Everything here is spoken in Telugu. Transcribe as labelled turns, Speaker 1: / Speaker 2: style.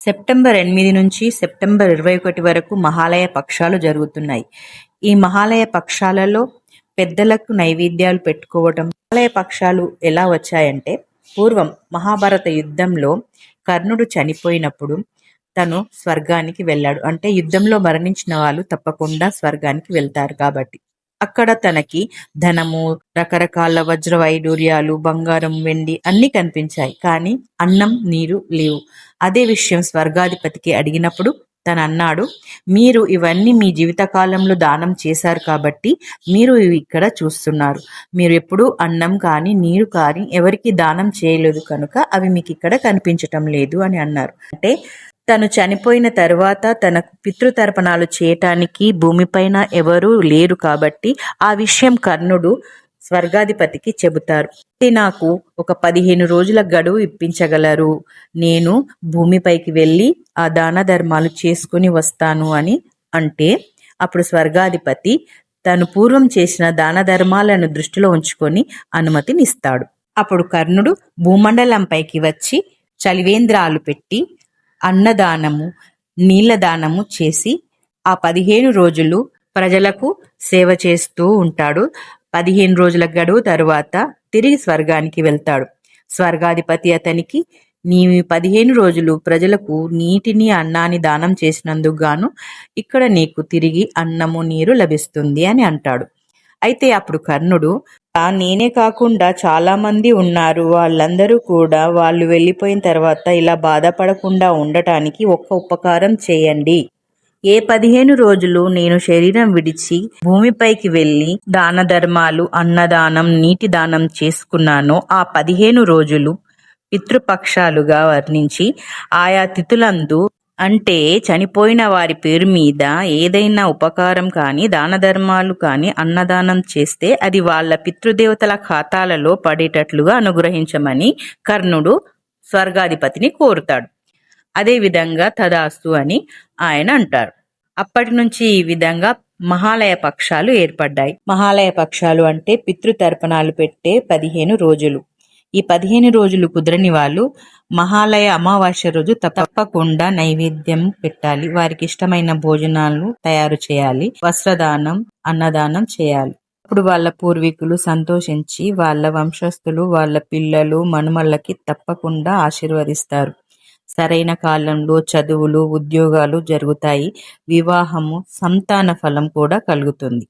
Speaker 1: సెప్టెంబర్ ఎనిమిది నుంచి సెప్టెంబర్ ఇరవై ఒకటి వరకు మహాలయ పక్షాలు జరుగుతున్నాయి. ఈ మహాలయ పక్షాలలో పెద్దలకు నైవేద్యాలు పెట్టుకోవటం మహాలయ పక్షాలు ఎలా వచ్చాయంటే పూర్వం మహాభారత యుద్ధంలో కర్ణుడు చనిపోయినప్పుడు తను స్వర్గానికి వెళ్ళాడు. అంటే యుద్ధంలో మరణించిన వాళ్ళు తప్పకుండా స్వర్గానికి వెళ్తారు కాబట్టి. అక్కడ తనకి ధనము రకరకాల వజ్ర వైడూర్యాలు బంగారం వెండి అన్ని కనిపించాయి. కానీ అన్నం నీరు లేవు. అదే విషయం స్వర్గాధిపతికి అడిగినప్పుడు తను అన్నాడు మీరు ఇవన్నీ మీ జీవితకాలంలో దానం చేశారు కాబట్టి మీరు ఇవి ఇక్కడ చూస్తున్నారు. మీరు ఎప్పుడూ అన్నం కానీ నీరు కానీ ఎవరికి దానం చేయలేదు కనుక అవి మీకు ఇక్కడ కనిపించటం లేదు అని అన్నారు. అంటే తను చనిపోయిన తర్వాత తనకు పితృతర్పణాలు చేయటానికి భూమిపైన ఎవరూ లేరు కాబట్టి ఆ విషయం కర్ణుడు స్వర్గాధిపతికి చెబుతారు. నాకు ఒక పదిహేను రోజుల గడువు ఇప్పించగలరు. నేను భూమిపైకి వెళ్ళి ఆ దాన ధర్మాలు చేసుకుని వస్తాను అని అంటే అప్పుడు స్వర్గాధిపతి తను పూర్వం చేసిన దాన ధర్మాలను దృష్టిలో ఉంచుకొని అనుమతినిస్తాడు. అప్పుడు కర్ణుడు భూమండలంపైకి వచ్చి చలివేంద్రాలు పెట్టి అన్నదానము నీళ్ళదానము చేసి ఆ పదిహేను రోజులు ప్రజలకు సేవ చేస్తూ ఉంటాడు. పదిహేను రోజుల గడువు తరువాత తిరిగి స్వర్గానికి వెళ్తాడు. స్వర్గాధిపతి అతనికి నీ పదిహేను రోజులు ప్రజలకు నీటిని అన్నాన్ని దానం చేసినందుకు గాను ఇక్కడ నీకు తిరిగి అన్నము నీరు లభిస్తుంది అని అంటాడు. అయితే అప్పుడు కర్ణుడు నేనే కాకుండా చాలా మంది ఉన్నారు. వాళ్ళందరూ కూడా వాళ్ళు వెళ్ళిపోయిన తర్వాత ఇలా బాధపడకుండా ఉండటానికి ఒక్క ఉపకారం చేయండి. ఏ పదిహేను రోజులు నేను శరీరం విడిచి భూమిపైకి వెళ్ళి దాన ధర్మాలు అన్నదానం నీటి దానం చేసుకున్నానో ఆ పదిహేను రోజులు పితృపక్షాలుగా వర్ణించి ఆయా తిథులందు అంటే చనిపోయిన వారి పేరు మీద ఏదైనా ఉపకారం కానీ దాన ధర్మాలు కానీ అన్నదానం చేస్తే అది వాళ్ళ పితృదేవతల ఖాతాలలో పడేటట్లుగా అనుగ్రహించమని కర్ణుడు స్వర్గాధిపతిని కోరుతాడు. అదే విధంగా తదాస్తు అని ఆయన అంటారు. అప్పటి నుంచి ఈ విధంగా మహాలయ పక్షాలు ఏర్పడ్డాయి. మహాలయ పక్షాలు అంటే పితృతర్పణాలు పెట్టే పదిహేను రోజులు. ఈ పదిహేను రోజులు కుదరని వాళ్ళు మహాలయ అమావాస్య రోజు తప్పకుండా నైవేద్యం పెట్టాలి. వారికి ఇష్టమైన భోజనాలను తయారు చేయాలి. వస్త్రదానం అన్నదానం చేయాలి. అప్పుడు వాళ్ళ పూర్వీకులు సంతోషించి వాళ్ళ వంశస్థులు వాళ్ళ పిల్లలు మనుమళ్ళకి తప్పకుండా ఆశీర్వదిస్తారు. సరైన కాలంలో చదువులు ఉద్యోగాలు జరుగుతాయి. వివాహము సంతాన ఫలం కూడా కలుగుతుంది.